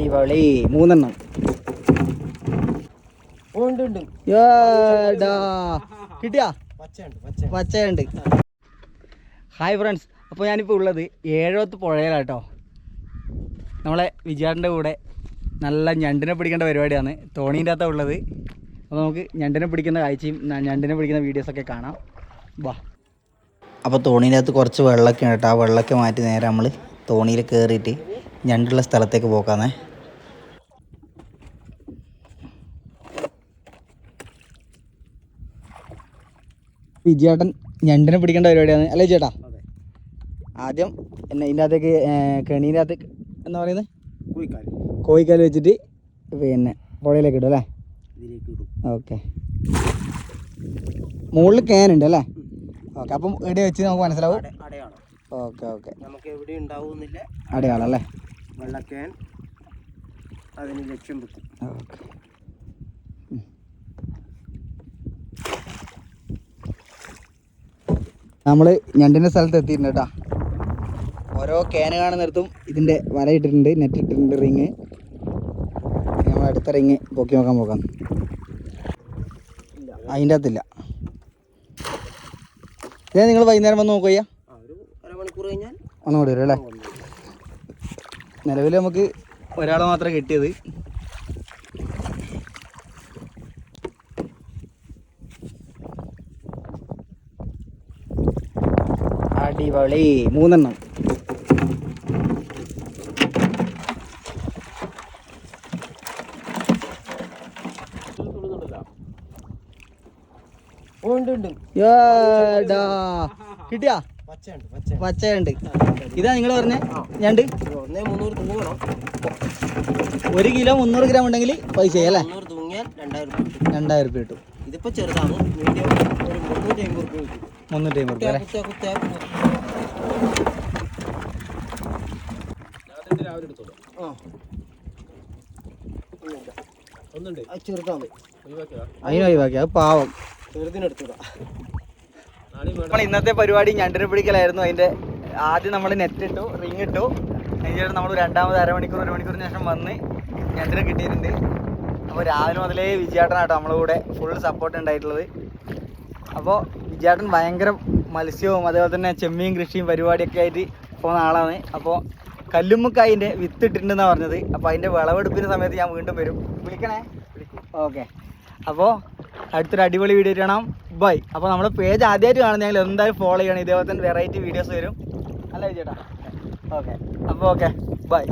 അടിപൊളി. മൂന്നെണ്ണം. കിട്ടിയാ? പച്ചയുണ്ട് പച്ച പച്ചയുണ്ട്. Hi friends. അപ്പോൾ ഞാനിപ്പോൾ ഉള്ളത് ഏഴോത്ത് പുഴയിലാട്ടോ. നമ്മളെ വിജയാറിന്റെ കൂടെ നല്ല ഞണ്ടിനെ പിടിക്കേണ്ട പരിപാടിയാണ്. തോണീന്റെ അകത്താണ് ഉള്ളത്. അപ്പോൾ നമുക്ക് ഞണ്ടിനെ പിടിക്കുന്ന കാഴ്ചയും ഞണ്ടിനെ പിടിക്കുന്ന വീഡിയോസൊക്കെ കാണാം. വാ. അപ്പോൾ തോണീന്റെ അകത്ത് കുറച്ച് വെള്ളമൊക്കെ ഉണ്ട് കേട്ടോ. ആ വെള്ളമൊക്കെ മാറ്റി നേരെ നമ്മൾ തോണിയിൽ കയറിയിട്ട് ഞണ്ടുള്ള സ്ഥലത്തേക്ക് പോക്കാന്നേ. വിജയേട്ടൻ ഞണ്ടിനെ പിടിക്കേണ്ട പരിപാടിയാണ്. അല്ലേ ചേട്ടാ? ആദ്യം എന്നെ ഇതിന്റെ അകത്തേക്ക് കെണീന്റെ അകത്ത് എന്താ പറയുന്നത് കോഴിക്കാൽ കോഴിക്കാൽ വെച്ചിട്ട് പിന്നെ പുഴയിലേക്ക് ഇടും അല്ലേ? ഓക്കെ. മുകളിൽ ക്യാനുണ്ട് അല്ലേ? ഓക്കെ അപ്പം ഇവിടെ വെച്ച് നമുക്ക് മനസ്സിലാവും? Okay okay. നമുക്ക് എവിടെ ഉണ്ടാവുന്നില്ല. അടയാളം അല്ലേ? വെള്ളക്കേൻ അതിന് ലക്ഷ്യം വെക്കും. ഓക്കെ. നമ്മൾ ഞണ്ടിന്റെ സ്ഥലത്ത് എത്തിയിട്ടുണ്ട് കേട്ടോ. ഓരോ കേന കാണുന്ന നിർത്തും ഇതിന്റെ വല ഇട്ടിട്ടുണ്ട് നെറ്റ് ഇട്ടിട്ടുണ്ട് റിങ് നമ്മൾ അടുത്ത റിങ് പൊക്കി നോക്കാൻ പോകാം. അതിന്റെ അകത്തില്ല. ഇതേ നിങ്ങൾ വൈകുന്നേരം വന്ന് നോക്കുക ആ കൂടി വരും അല്ലേ? നിലവിൽ നമുക്ക് ഒരാളെ മാത്രമേ കിട്ടിയത്. അടിപൊളി. മൂന്നെണ്ണം. കിട്ടിയാ? പച്ചയുണ്ട്. പച്ച ഇതാ നിങ്ങൾ പറഞ്ഞ? ഞണ്ട് ഒരു കിലോ മുന്നൂറ് ഗ്രാം ഉണ്ടെങ്കിൽ പൈസ അല്ലേ? രണ്ടായിരം രൂപ കിട്ടും. രണ്ടായിരം രുപ്യ കിട്ടും ഇതിപ്പോ ചെറുതാണ്? മീഡിയം ഒരു മുന്നൂറ്റി അമ്പത് മുന്നൂറ്റി റുപ്യ അല്ലേ കുത്തിയാ കുത്തിയാ ആ ഒന്നുണ്ട്. അത് ചെറുതാണ് അതിന് ഒഴിവാക്കി അത് പാവം. ചെറുതിനെടുത്തതാ നമ്മൾ ഇന്നത്തെ പരിപാടി ഞണ്ടിനെ പിടിക്കലായിരുന്നു. അതിന്റെ ആദ്യം നമ്മൾ നെറ്റ് ഇട്ടു റിങ് ഇട്ടു. അതിന് നമ്മൾ രണ്ടാമത് അരമണിക്കൂർ ഒരു മണിക്കൂറിന് ശേഷം വന്ന് ഞണ്ടിനെ കിട്ടിയിട്ടുണ്ട്. അപ്പോൾ രാവിലെ മുതലേ വിജയാട്ടനാട്ടോ നമ്മളെ കൂടെ ഫുൾ സപ്പോർട്ട് ഉണ്ടായിട്ടുള്ളത്. അപ്പോൾ വിജയാട്ടൻ ഭയങ്കര മത്സ്യവും അതേപോലെ തന്നെ ചെമ്മീൻ കൃഷിയും പരിപാടിയൊക്കെ ആയിട്ട് പോകുന്ന ആളാണ്. അപ്പോൾ കല്ലുമ്മക്കായിന്റെ വിത്ത് ഇട്ടിട്ടുണ്ടെന്നാണ് പറഞ്ഞത്. അപ്പോൾ അതിന്റെ വിളവെടുപ്പിന്റെ സമയത്ത് ഞാൻ വീണ്ടും വരും. വിളിക്കണേ? ഓക്കെ. അപ്പോൾ അടുത്തൊരു അടിപൊളി വീഡിയോ കാണാം ബൈ അപ്പോൾ നമ്മുടെ പേജ് ആദ്യമായിട്ട് കാണുന്നെങ്കിൽ എന്തായാലും ഫോളോ ചെയ്യണം. ഇതേപോലെ തന്നെ വെറൈറ്റി വീഡിയോസ് വരും. അല്ല ചേട്ടാ ഓക്കെ. അപ്പോൾ ഓക്കെ. ബൈ